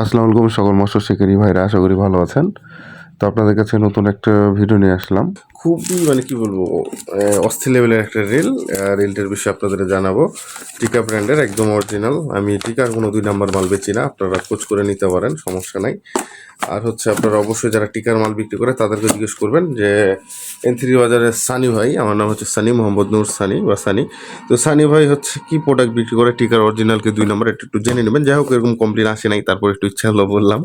আসসালামু আলাইকুম সকল মৎস্য শিকারী ভাইরা, আশা করি ভালো আছেন। তো আপনাদের কাছে নতুন একটা ভিডিও নিয়ে আসলাম। খুবই মানে কি বলব অস্থির লেভেলের একটা রিল রেলটার বিষয়ে আপনাদের জানাব। টিকা ব্র্যান্ডের একদম অরিজিনাল আমি টিকার কোনো দুই নাম্বার মাল বেচি না, আপনারা খোঁজ করে নিতে পারেন, সমস্যা নাই। আর হচ্ছে আপনারা অবশ্যই যারা টিকার মাল বিক্রি করে তাদেরকে জিজ্ঞেস করবেন যে এন থ্রি বাজারের সানি ভাই, আমার নাম হচ্ছে সানি, মোহাম্মদ নূর সানি বা সানি। তো সানি ভাই হচ্ছে কি প্রোডাক্ট বিক্রি করে? টিকার অরিজিনালকে দুই নম্বর একটু একটু জেনে নেবেন। যাই হোক, এরকম কমপ্লেন আসে নাই, তারপর একটু ইচ্ছা হলো বললাম।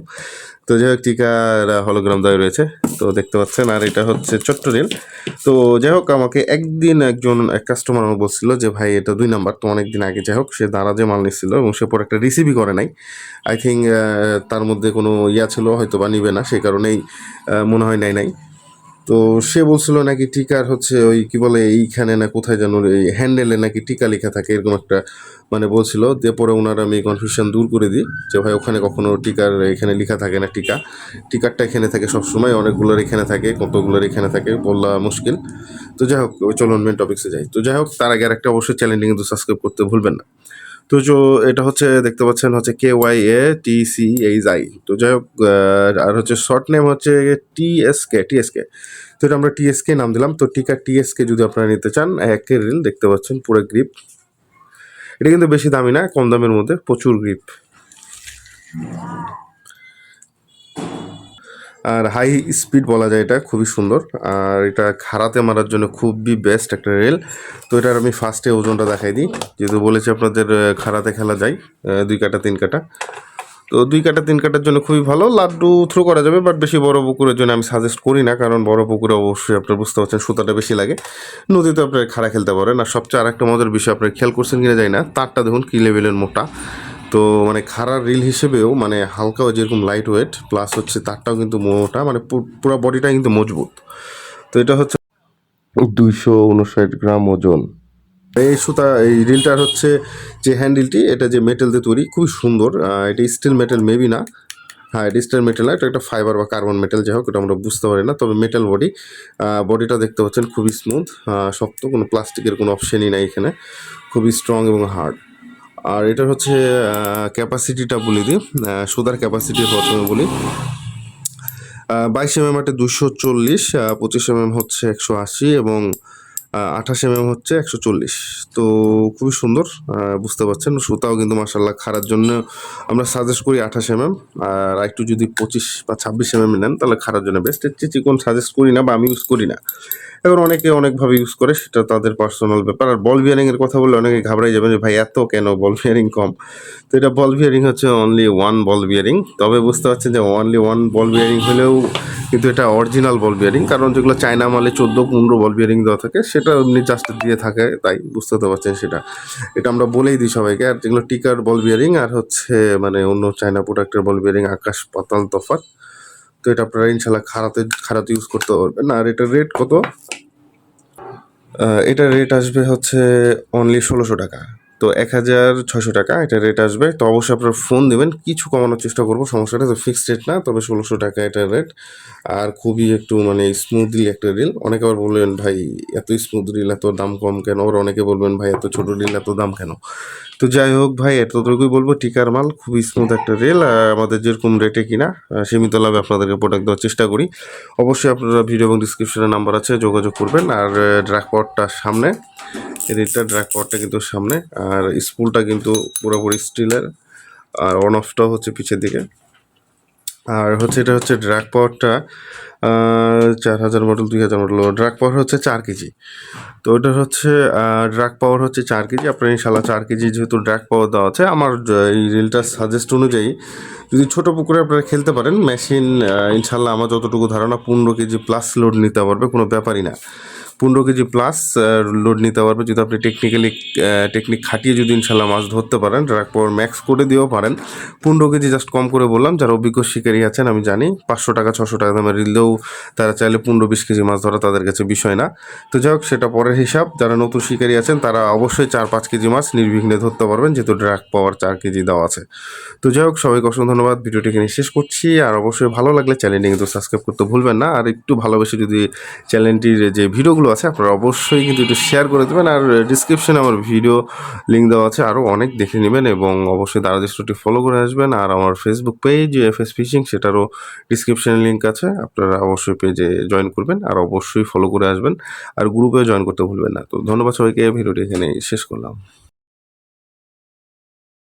তো যাই হোক, টিকার হলোগ্রাম দেওয়া রয়েছে। তো দেখতে পাচ্ছেন, আর এটা হচ্ছে ছোট্ট তো যাই হোক, আমাকে একদিন একজন এক কাস্টমার আমাকে বলছিল যে, ভাই, এটা দুই নাম্বার তো অনেকদিন আগে যাই হোক, সে দাঁড়া যে মাল নিচ্ছিল এবং সে পরে একটা রিসিভই করে নাই। আই থিঙ্ক তার মধ্যে কোনো ইয়া ছিল হয়তো বা নিবে না, সেই কারণেই মনে হয় নাই নাই। তো সে বলছিল নাকি টিকার হচ্ছে ওই কি বলে এইখানে না কোথায় যেন এই হ্যান্ডেলে নাকি টিকা লেখা থাকে, এরকম একটা মানে বলছিল। দিয়ে পরে ওনার আমি কনফিউশন দূর করে দিই যে, ভাই, ওখানে কখনো টিকার এখানে লেখা থাকে না টিকা? টিকারটা এখানে থাকে সবসময়, অনেকগুলোর এখানে থাকে, কতগুলোর এখানে থাকে, বলা মুশকিল। তো যাই হোক, ওই চলুন মেন টপিক্সে যাই। তো যাই হোক, তার আগে আর একটা অবশ্যই চ্যানেলটি কিন্তু সাবস্ক্রাইব করতে ভুলবেন না। তো এটা হচ্ছে, দেখতে পাচ্ছেন হচ্ছে K Y A T C H I তো যাই হোক আর হচ্ছে শর্ট নেম হচ্ছে T S K T S K তো এটা আমরা টি এস কে নাম দিলাম। তো টিকা টি এস কে যদি আপনারা নিতে চান একের রিল দেখতে পাচ্ছেন পুরো গ্রিপ এটা কিন্তু বেশি দামি না, কম দামের মধ্যে প্রচুর গ্রিপ আর হাই স্পিড বলা যায় এটা, খুবই সুন্দর। আর এটা খাড়াতে মারার জন্য খুবই বেস্ট একটা রেল তো এটার আমি ফার্স্টে ওজনটা দেখাই দিই। যেহেতু বলেছি আপনাদের খাড়াতে খেলা যায় দুই কাটা, তিন কাটা। তো দুই কাটা, তিন কাটার জন্য খুবই ভালো। লাড্ডু থ্রো করা যাবে বাট বেশি বড় পুকুরের জন্য আমি সাজেস্ট করি না, কারণ বড় পুকুরে অবশ্যই আপনার বুঝতে পারছেন সুতাটা বেশি লাগে। নদীতে আপনার খাড়া খেলতে পারেন। আর সবচেয়ে আরেকটা মজার বিষয়, আপনার খেয়াল করছেন কিনা যায় না, তারটা দেখুন কি লেভেলের মোটা। তো মানে খাড়ার রিল হিসেবেও মানে হালকা যেরকম লাইট ওয়েট প্লাস হচ্ছে তারটাও কিন্তু মোটা মানে পুরো বডিটা কিন্তু মজবুত। তো এটা হচ্ছে দুইশো উনষাট গ্রাম ওজন। এই সুতা এই রিলটার হচ্ছে যে হ্যান্ডেলটি এটা যে মেটেল দিয়ে তৈরি খুবই সুন্দর। এটা স্টিল মেটেল মেবি না। হ্যাঁ এটা স্টিল মেটেল না এটা একটা ফাইবার বা কার্বন মেটেল যাই হোক এটা আমরা বুঝতে পারি না তবে মেটাল বডি বডিটা দেখতে পাচ্ছেন খুবই স্মুথ শক্ত কোনো প্লাস্টিকের কোনো অপশনই নাই এখানে। খুবই স্ট্রং এবং হার্ড আর এটার হচ্ছে ক্যাপাসিটিটা বলি দিই সুদার ক্যাপাসিটি প্রথমে বলি। বাইশ এম এম একটা দুশো চল্লিশ পঁচিশ এম এম হচ্ছে একশো আশি এবং আঠাশ এম এম হচ্ছে একশো চল্লিশ। তো খুবই সুন্দর বুঝতে পারছেন। সুতাও কিন্তু মার্শাল্লাহ খারার জন্য আমরা সাজেস্ট করি আঠাশ এম এম আর একটু যদি পঁচিশ বা ছাব্বিশ এম এম নেন, তাহলে খারার জন্য বেস্ট চিকন সাজেস্ট করি না বা আমি ইউজ করি না। এখন অনেকে অনেকভাবে ইউজ করে, সেটা তাদের পার্সোনাল ব্যাপার। আর বল বিয়ারিংয়ের কথা বললে অনেকে ঘাবড়াই যাবেন যে, ভাই, এত কেন বল বিয়ারিং কম? তো এটা বল বিয়ারিং হচ্ছে অনলি ওয়ান বল বিয়ারিং তবে বুঝতে পারছেন যে অনলি ওয়ান বল বিয়ারিং হলেও কিন্তু এটা অরিজিনাল বল বিয়ারিং কারণ যেগুলো চায়না মালে চোদ্দ পনেরো বল বিয়ারিং দেওয়া থাকে, সেটা এমনি জাস্ট দিয়ে থাকে, তাই বুঝতে তো পারছেন সেটা। এটা আমরা বলেই দিই সবাইকে, আর যেগুলো টিকার বল বিয়ারিং আর হচ্ছে মানে অন্য চায়না প্রোডাক্টের বল বিয়ারিং আকাশ পাতাল তফাৎ তো এটা আপনারা ইনশাল্লাহ খারাতে খারাতে ইউজ করতে পারবেন। আর এটার রেট কত? এটার রেট আসবে হচ্ছে অনলি ষোলোশো টাকা। তো এক হাজার ছয়শো টাকা, এটা রেট আসবে। তো অবশ্যই আপনার ফোন দেবেন, কিছু কমানোর চেষ্টা করব সমস্যাটা তো ফিক্সড রেট না, তবে ষোলোশো টাকা এটা রেট আর খুবই একটু মানে স্মুথলি একটা রিল অনেকে আবার বলবেন ভাই, এত স্মুথ রিল এত দাম কম কেন? আবার অনেকে বলবেন, ভাই, এত ছোটো রিল এত দাম কেন? তো যাই হোক, ভাই, এতটুকুই বলব, টিকার মাল, খুবই স্মুথ একটা রেল আমাদের যেরকম রেটে কিনা সীমিত লাভে আপনাদেরকে প্রোডাক্ট দেওয়ার চেষ্টা করি। অবশ্যই আপনারা ভিডিও এবং ডিসক্রিপশনে নাম্বার আছে, যোগাযোগ করবেন। আর ড্রাক সামনে। এই রেটটা ড্রাক পাওয়ারটা কিন্তু সামনে, আর স্পুলটা কিন্তু পুরোপুরি স্টিলের আর অন অফটাও হচ্ছে পিছের দিকে। আর হচ্ছে এটা হচ্ছে ড্রাগ পাওয়ারটা চার হাজার মডেল দুই হাজার মডেল ড্রাগ পাওয়ার হচ্ছে চার কেজি। তো ওটা হচ্ছে ড্রাগ পাওয়ার হচ্ছে চার কেজি। আপনার ইনশাল্লাহ চার কেজি যেহেতু ড্রাগ পাওয়ার দেওয়া আছে, আমার এই রিলটার সাজেস্ট অনুযায়ী যদি ছোটো পুকুরে আপনারা খেলতে পারেন মেশিন ইনশাল্লাহ আমার যতটুকু ধারণা, পনেরো কেজি প্লাস লোড নিতে পারবে, কোনো ব্যাপারই না। পনেরো কেজি প্লাস লোড নিতে পারবে। যদি আপনি টেকনিক্যালি টেকনিক খাটিয়ে যদি ইনশাল্লাহ মাছ ধরতে পারেন ড্রাগ পাওয়ার ম্যাক্স করে দিয়েও পারেন। পনেরো কেজি জাস্ট কম করে বললাম, যারা অভিজ্ঞ শিকারী আছেন, আমি জানি পাঁচশো টাকা, ছশো টাকা দামের রিলেও তারা চাইলে পনেরো বিশ কেজি মাছ ধরা তাদের কাছে বিষয় না। তো যাই হোক, সেটা পরের হিসাব। যারা নতুন শিকারী আছেন, তারা অবশ্যই চার পাঁচ কেজি মাছ নির্বিঘ্নে ধরতে পারবেন, যেহেতু ড্রাগ পাওয়ার চার কেজি দেওয়া আছে। তো যাই হোক, সবাইকে অসংখ্য ধন্যবাদ। ভিডিওটি এখানে শেষ করছি। আর অবশ্যই ভালো লাগলে চ্যানেলটি কিন্তু সাবস্ক্রাইব করতে ভুলবেন না। আর একটু ভালোবেসে যদি চ্যানেলটির যে ভিডিওগুলো আছে, আপনারা অবশ্যই কিন্তু একটু শেয়ার করে দেবেন। আর ডিসক্রিপশনে আমার ভিডিও লিঙ্ক দেওয়া আছে আরও অনেক দেখে নেবেন এবং অবশ্যই দারাজ দৃষ্টটি ফলো করে আসবেন। আর আমার Facebook page F S fishing সেটারও ডিসক্রিপশানে লিঙ্ক আছে। আপনারা অবশ্যই পেজে জয়েন করবেন আর অবশ্যই ফলো করে আসবেন। আর গ্রুপেও জয়েন করতে ভুলবেন না। তো ধন্যবাদ সবাইকে ভিডিওটি এখানে শেষ করলাম।